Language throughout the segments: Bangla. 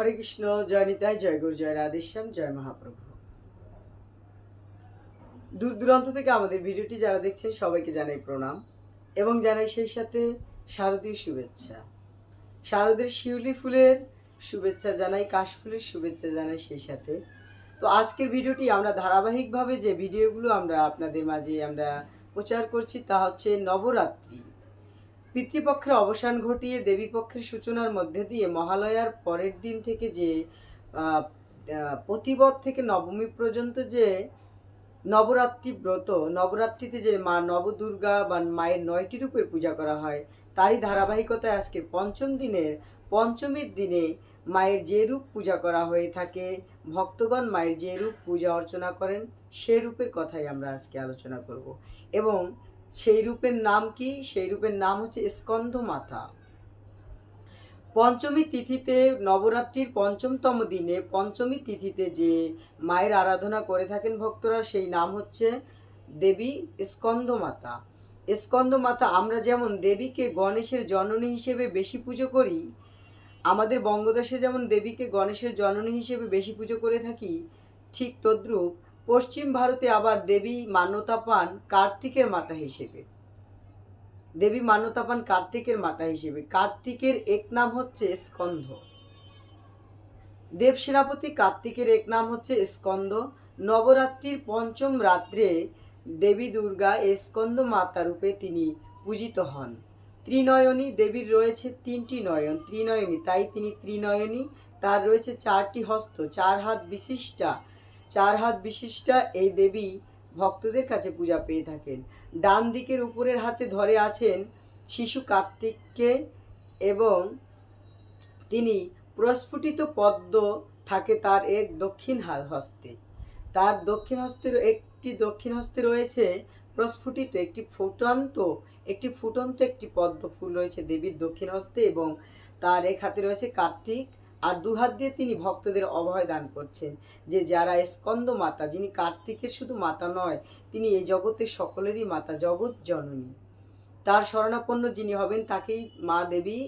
হরে কৃষ্ণ, জয় নিতাই, জয় গুরু, জয় রাধেশ্যাম, জয় মহাপ্রভু। দূর দূরান্ত থেকে আমাদের ভিডিওটি যারা দেখছেন, সবাইকে জানাই প্রণাম এবং জানাই সেই সাথে শারদীয় শুভেচ্ছা। শারদের শিউলি ফুলের শুভেচ্ছা জানাই কাশফুলের শুভেচ্ছা জানাই সেই সাথে। তো আজকের ভিডিওটি আমরা ধারাবাহিকভাবে যে ভিডিওগুলো আমরা আপনাদের মাঝে আমরা প্রচার করছি তা হচ্ছে নবরাত্রি। পিতৃপক্ষের অবসান ঘটিয়ে দেবীপক্ষের সূচনার মধ্যে দিয়ে মহালয়ার পরের দিন থেকে যে প্রতিবদ থেকে নবমী পর্যন্ত যে নবরাত্রি ব্রত, নবরাত্রিতে যে মা নবদুর্গা বা মায়ের নয়টি রূপের পূজা করা হয়, তারই ধারাবাহিকতায় আজকে পঞ্চম দিনের, পঞ্চমীর দিনে মায়ের যে রূপ পূজা করা হয়ে থাকে, ভক্তগণ মায়ের যে রূপ পূজা অর্চনা করেন, সে রূপের কথাই আমরা আজকে আলোচনা করব। এবং সেই রূপের নাম কি? সেই রূপের নাম হচ্ছে স্কন্ধ মাতা পঞ্চমী তিথিতে নবরাত্রির পঞ্চমতম দিনে পঞ্চমী তিথিতে যে মায়ের আরাধনা করে থাকেন ভক্তরা, সেই নাম হচ্ছে দেবী স্কন্ধ মাতা স্কন্ধ মাতা আমরা যেমন দেবীকে গণেশের জননী হিসেবে বেশি পুজো করি, আমাদের বঙ্গদেশে যেমন দেবীকে গণেশের জননী হিসেবে বেশি পুজো করে থাকি, ঠিক তদ্রূপ পশ্চিম ভারতে আবার দেবী মান্যতা পান কার্তিকের মাতা হিসেবে। দেবী মান্যতা পান কার্তিকের মাতা হিসেবে। কার্তিকের এক নাম হচ্ছে স্কন্ধ। দেব সেনাপতি কার্তিকের এক নাম হচ্ছে স্কন্ধ। নবরাত্রির পঞ্চম রাত্রে দেবী দুর্গা স্কন্দ মাতা রূপে তিনি পূজিত হন। ত্রিনয়নী দেবীর রয়েছে তিনটি নয়ন। ত্রিনয়নী, তাই তিনি ত্রিনয়নী। তার রয়েছে চারটি হস্ত, চার হাত বিশিষ্টা চার হাত বিশিষ্টা এই দেবী ভক্তদের কাছে পূজা পেয়ে থাকেন। ডান দিকের উপরের হাতে ধরে আছেন শিশু কার্তিককে এবং তিনি প্রস্ফুটিত পদ্ম থাকে তার এক দক্ষিণ হস্তে। তার দক্ষিণ হস্তের একটি দক্ষিণ হস্তে রয়েছে প্রস্ফুটিত একটি ফুটন্ত একটি ফুটন্ত একটি পদ্ম ফুল রয়েছে দেবীর দক্ষিণ হস্তে এবং তার এক হাতে রয়েছে কার্তিক আর দু হাত দিয়ে তিনি ভক্তদের অভয় দান করছেন, যে যারা স্কন্দ মাতা, যিনি কার্তিকের শুধু মাতা নয়, তিনি এই জগতের সকলেরই মাতা, জগৎ জননী। তার শরণাপন্ন যিনি হবেন, তাকেই মা দেবী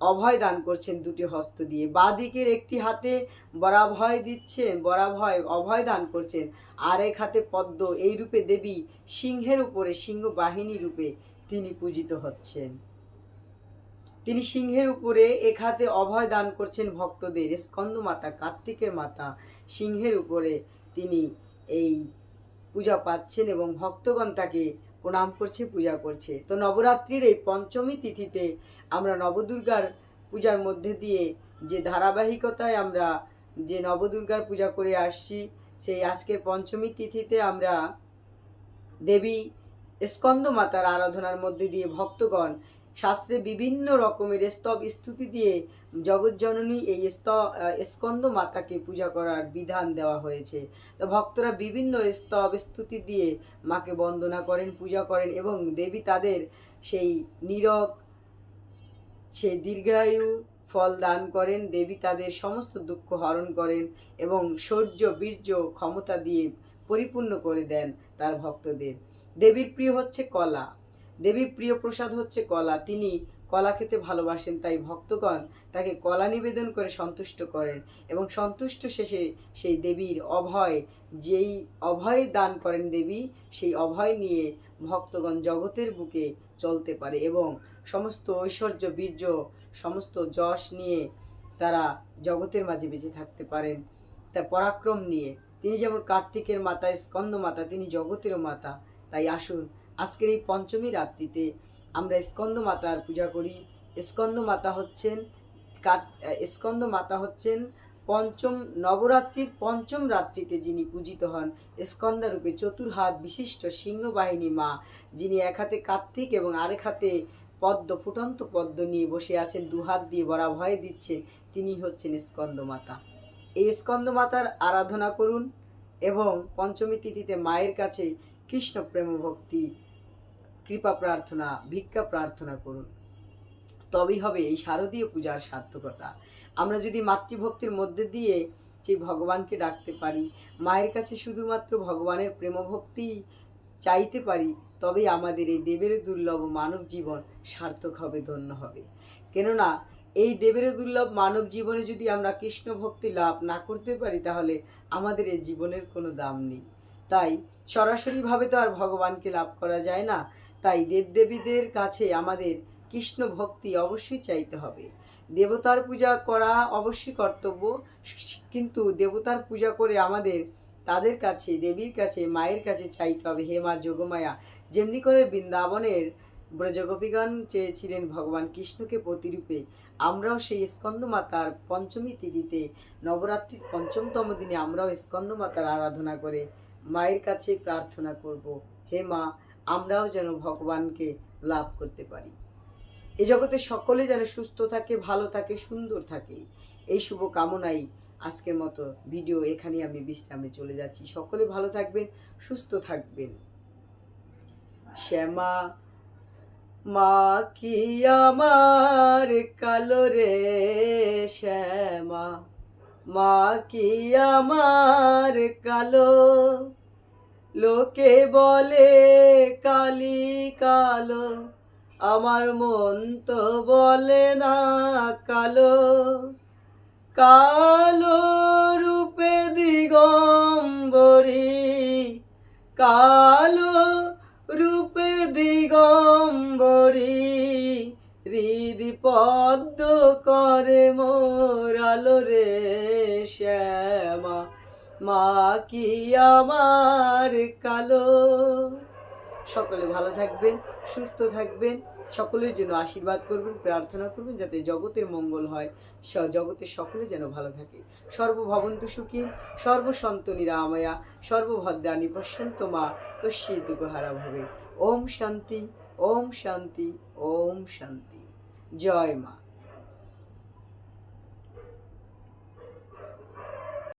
অভয় দান করছেন দুটি হস্ত দিয়ে। বাদিকের একটি হাতে বরাভয় দিচ্ছেন, বরাভয়, অভয় দান করছেন। আর এক হাতে পদ্ম এই রূপে দেবী সিংহের উপরে সিংহ বাহিনী রূপে তিনি পূজিত হচ্ছেন। তিনি সিংহের উপরে এক হাতে অভয় দান করছেন ভক্তদের স্কন্দ মাতা কার্তিকের মাতা। সিংহের উপরে তিনি এই পূজা পাচ্ছেন এবং ভক্তগণ তাকে প্রণাম করছে, পূজা করছে। তো নবরাত্রির এই পঞ্চমী তিথিতে আমরা নবদুর্গার পূজার মধ্যে দিয়ে যে ধারাবাহিকতায় আমরা যে নবদুর্গার পূজা করে আসছি, সেই আজকের পঞ্চমী তিথিতে আমরা দেবী স্কন্দ মাতার আরাধনার মধ্যে দিয়ে ভক্তগণ শাস্ত্রে বিভিন্ন রকমের স্তব স্তুতি দিয়ে জগৎজননী এই স্ত স্কন্দ মাতাকে পূজা করার বিধান দেওয়া হয়েছে। তো ভক্তরা বিভিন্ন স্তব স্তুতি দিয়ে মাকে বন্দনা করেন, পূজা করেন এবং দেবী তাদের সেই নীরব সেই দীর্ঘায়ু ফল দান করেন, দেবী তাদের সমস্ত দুঃখ হরণ করেন এবং শৌর্য, বীর্য ক্ষমতা দিয়ে পরিপূর্ণ করে দেন তার ভক্তদের। দেবীর প্রিয় হচ্ছে কলা। দেবীর প্রিয় প্রসাদ হচ্ছে কলা। তিনি কলা খেতে ভালোবাসেন, তাই ভক্তগণ তাকে কলা নিবেদন করে সন্তুষ্ট করেন এবং সন্তুষ্ট শেষে সেই দেবীর অভয়, যেই অভয় দান করেন দেবী, সেই অভয় নিয়ে ভক্তগণ জগতের বুকে চলতে পারে এবং সমস্ত ঐশ্বর্য, বীর্য, সমস্ত যশ নিয়ে তারা জগতের মাঝে বেঁচে থাকতে পারেন। তার পরাক্রম নিয়ে তিনি যেমন কার্তিকের মাতা স্কন্দ মাতা তিনি জগতেরও মাতা। তাই আসুন আজকের এই পঞ্চমী রাত্রিতে আমরা স্কন্দ মাতার পূজা করি। স্কন্দ মাতা হচ্ছেন স্কন্দ মাতা হচ্ছেন পঞ্চম, নবরাত্রির পঞ্চম রাত্রিতে যিনি পূজিত হন, স্কন্দারূপে চতুর্হাত বিশিষ্ট সিংহবাহিনী মা, যিনি এক হাতে কার্তিক এবং আরেক হাতে পদ্ম, ফুটন্ত পদ্ম নিয়ে বসে আছেন দুহাত দিয়ে বরা ভয় দিচ্ছে তিনি হচ্ছেন স্কন্দ মাতা। এই স্কন্দ মাতার আরাধনা করুন এবং পঞ্চমী তিথিতে মায়ের কাছে কৃষ্ণ প্রেম ভক্তি কৃপা প্রার্থনা, ভিক্ষা প্রার্থনা করুন। তবেই হবে এই শারদীয় পূজার সার্থকতা। আমরা যদি মাতৃভক্তির মধ্যে দিয়ে সেই ভগবানকে ডাকতে পারি, মায়ের কাছে শুধুমাত্র ভগবানের প্রেমভক্তি চাইতে পারি তবেই আমাদের এই দেবের দুর্লভ মানব জীবন সার্থক হবে, ধন্য হবে। কেননা, এই দেবের দুর্লভ মানব জীবনে যদি আমরা কৃষ্ণ ভক্তি লাভ না করতে পারি, তাহলে আমাদের এই জীবনের কোনো দাম নেই। তাই সরাসরিভাবে তো আর ভগবানকে লাভ করা যায় না। তাই দেবদেবীদের কাছে আমাদের কৃষ্ণ ভক্তি অবশ্যই চাইতে হবে। দেবতার পূজা করা অবশ্যই কর্তব্য, কিন্তু দেবতার পূজা করে আমাদের তাদের কাছে, দেবীর কাছে, মায়ের কাছে চাইতে হবে। হে মা যোগমায়া, যেমনি করে বৃন্দাবনের ব্রজগোপীগণ চেয়েছিলেন ভগবান কৃষ্ণকে প্রতিরূপে, আমরাও সেই স্কন্দ মাতার পঞ্চমী তিথিতে, নবরাত্রির পঞ্চমতম দিনে আমরাও স্কন্দ মাতার আরাধনা করে মায়ের কাছে প্রার্থনা করব। হে মা আমরাও যেন ভগবানকে লাভ করতে পারি। এ জগতে সকলে যেন সুস্থ থাকে, ভালো থাকে, সুন্দর থাকে, এই শুভ কামনাই আজকের মতো ভিডিও এখানে আমি বিশ্রামে চলে যাচ্ছি। সকলে ভালো থাকবেন, সুস্থ থাকবেন। শ্যামা, মা কি আমার কালো রে শ্যামা, মা কি আমার কালো লোকে বলে কালি কালো। আমার মন তো বলে না কালো। কালো রূপে দিগম্বরী কালো কি আমার কালো। সকলে ভালো থাকবেন, সুস্থ থাকবেন, সকলের জন্য আশীর্বাদ করবেন, প্রার্থনা করবেন যাতে জগতের মঙ্গল হয়। স- জগতের সকলে যেন ভালো থাকে। সর্বভবন্তু সুখী সর্বসন্ত নিরাময়া সর্বভদ্রাণী পশ্যন্ত মা কশ্যি দুঃখহারা ভবে ওম শান্তি ওম শান্তি ওম শান্তি। জয় মা।